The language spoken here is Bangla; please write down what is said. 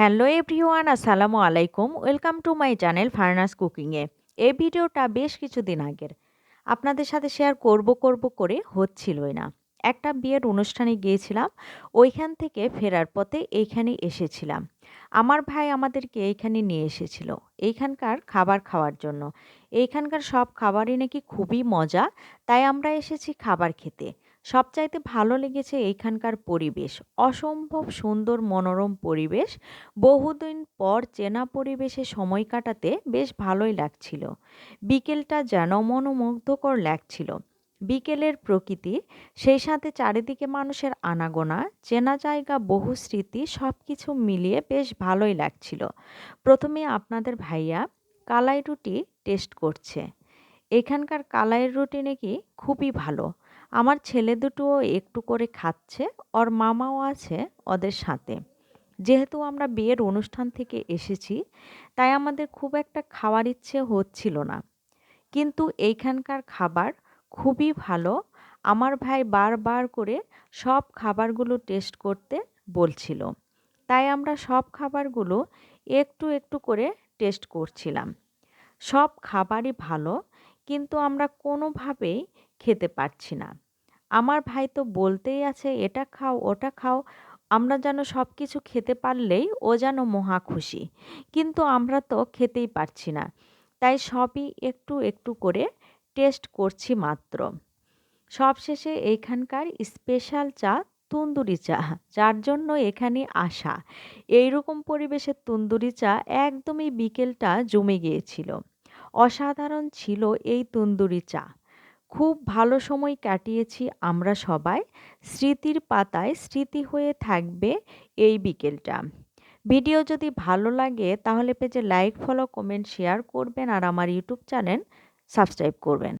হ্যালো এভরিওয়ান, আসসালামু আলাইকুম। ওয়েলকাম টু মাই চ্যানেল ফার্নাস কুকিংয়ে এই ভিডিওটা বেশ কিছুদিন আগের। আপনাদের সাথে শেয়ার করব করব করে হচ্ছিলই না। একটা বিয়ের অনুষ্ঠানে গিয়েছিলাম, ওইখান থেকে ফেরার পথে এইখানে এসেছিলাম। আমার ভাই আমাদেরকে এইখানে নিয়ে এসেছিল, এইখানকার খাবার খাওয়ার জন্য। এইখানকার সব খাবারই নাকি খুবই মজা, তাই আমরা এসেছি খাবার খেতে। সবচাইতে ভালো লেগেছে এইখানকার পরিবেশ। অসম্ভব সুন্দর মনোরম পরিবেশ। বহুদিন পর চেনা পরিবেশে সময় কাটাতে বেশ ভালোই লাগছিল। বিকেলটা যেন মনোমুগ্ধকর লাগছিল। বিকেলের প্রকৃতি, সেই সাথে চারিদিকে মানুষের আনাগোনা, চেনা জায়গা, বহু স্মৃতি সব কিছু মিলিয়ে বেশ ভালোই লাগছিল। প্রথমে আপনাদের ভাইয়া কালাই রুটি টেস্ট করছে। এখানকার কালাইয়ের রুটি নাকি খুবই ভালো। আমার ছেলে দুটোও একটু করে খাচ্ছে, ওর মামাও আছে ওদের সাথে। যেহেতু আমরা বিয়ের অনুষ্ঠান থেকে এসেছি, তাই আমাদের খুব একটা খাওয়ার ইচ্ছে হচ্ছিল না। কিন্তু এইখানকার খাবার খুবই ভালো, আমার ভাই বারবার করে সব খাবারগুলো টেস্ট করতে বলছিল। তাই আমরা সব খাবারগুলো একটু একটু করে টেস্ট করছিলাম। সব খাবারই ভালো, কিন্তু আমরা কোনোভাবেই খেতে পারছি না। আমার ভাই তো বলতেই আছে, এটা খাও, ওটা খাও, আমরা যেন সব কিছু খেতে পারলেই ও যেন মহা খুশি। কিন্তু আমরা তো খেতেই পারছি না। তাই সবই একটু একটু করে টেস্ট করছি মাত্র। সবশেষে এইখানকার স্পেশাল চা তুন্দুরি চা, যার জন্য এখানে আসা। এইরকম পরিবেশে তুন্দুরি চা একদমই বিকেলটা জমে গিয়েছিল। অসাধারণ ছিল এই তুন্দুরি চা। খুব ভালো সময় কাটিয়েছি আমরা সবাই। স্মৃতির পাতায় স্মৃতি হয়ে থাকবে এই বিকেলটা। ভিডিও যদি ভালো লাগে তাহলে পেজে লাইক ফলো কমেন্ট শেয়ার করবেন আর আমার ইউটিউব চ্যানেল সাবস্ক্রাইব করবেন।